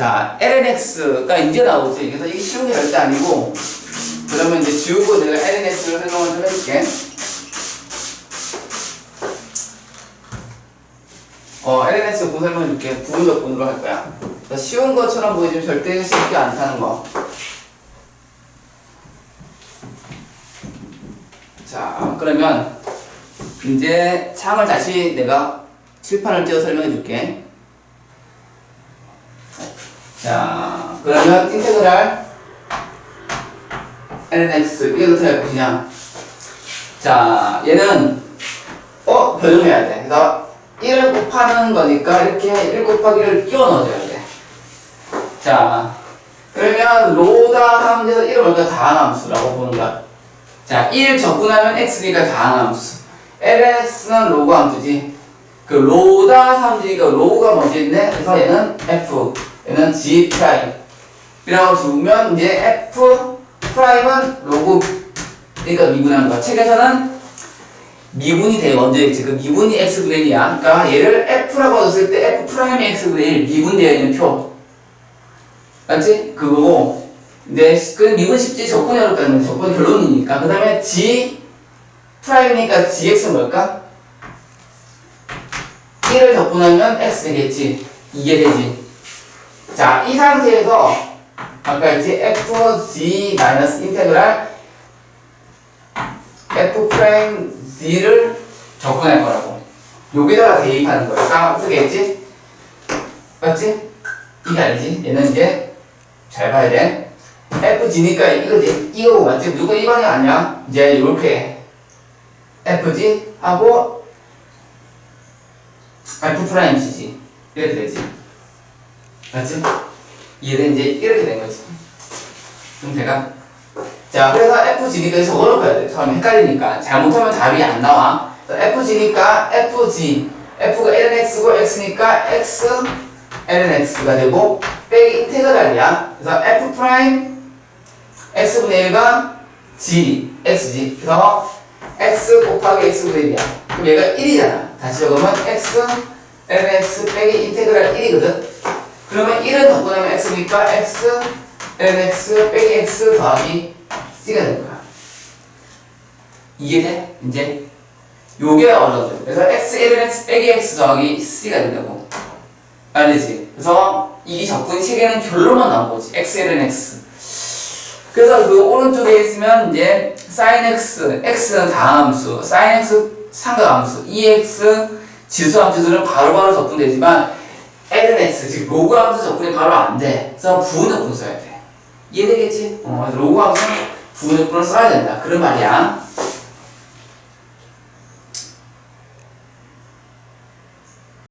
자, lnx가 이제 나오지. 그래서 이게 쉬운 게 절대 아니고, 그러면 이제 지우고 내가 lnx를 설명을 좀 해줄게. 어, lnx 부분 설명해줄게. 부분 적분으로 할 거야. 쉬운 것처럼 보이지만 절대 쉽지 않다는 거. 자, 그러면 이제 창을 다시 내가 칠판을 띄워 설명해 줄게. 자, 그러면 인테그랄 lnx 이게 어떻게 할 것이냐? 자, 얘는 어 변형해야 돼. 그래서 1을 곱하는 거니까 이렇게 1 곱하기 1을 끼워 넣어줘야 돼. 자, 그러면 로다 함수에서 1을 먼저 다항함수라고 보는 거야. 자, 1 적분하면 x니까 다항함수. ls는 로그 함수지. 그 로다 함수니까 로우가 뭐지 있네? 그래서 얘는 f, 얘는 g 프라임. 이라고 두면 이제 f 프라임은 로그 그러니까 미분하는 거야. 책에서는 미분이 돼 먼저. 그 미분이 x분의 1이야. 그러니까 얘를 f라고 줬을 때 f 프라임이 x분의 1 미분되어 있는 표. 맞지? 그거고. 근데 그 미분 쉽지 적분이 어렵다는 적분이 결론이니까. 그 다음에 g 프라임이니까 gx는 뭘까? 1을 적분하면 x 되겠지. 이게 되지. 자, 이 상태에서 아까 했지 fg 마이너스 인테그랄 f 프라임 g를 적분할 거라고. 여기다가 대입하는 거야. 까 어떻게 했지? 맞지? 이게 아니지. 얘는 이제 잘 봐야 돼. fg니까 이거지. 이거 맞지? 무조건 이 방향 아니야. 이제 이렇게 fg 하고 f 프라임 g지. 이렇게 되지. 맞지? 얘는 이제 이렇게 된 거지. 그럼 제가 자 그래서 fg니까 적어놓고야 돼. 처음에 헷갈리니까 잘못하면 답이 안 나와. 그래서 fg니까 fg f가 lnx고 x니까 x lnx가 되고 빼기 인테그랄이야. 그래서 f 프라임 x분의 1가 g xg 그래서 x 곱하기 x분의 1이야. 그럼 얘가 1이잖아. 다시 적으면 x lnx 빼기 인테그랄 1이거든. 그러면 1은 덧분하면 x니까 x lnx 빼기 x 더하기 c가 될 거야. 이해돼? 이제 요게 어려워져. 그래서 x lnx 빼기 x 더하기 c가 된다고. 알지? 그래서 이 적분 세개는 결론만 나온 거지. x lnx. 그래서 그 오른쪽에 있으면 이제 sin x, x는 다함수, sin x 삼각함수, ex 지수함수들은 바로바로 적분되지만 lnx 즉 로그 함수 적분이 바로 안 돼. 그래서 부분 적분 써야 돼. 이해되겠지? 어, 그래서 로그 함수는 부분 적분을 써야 된다. 그런 말이야.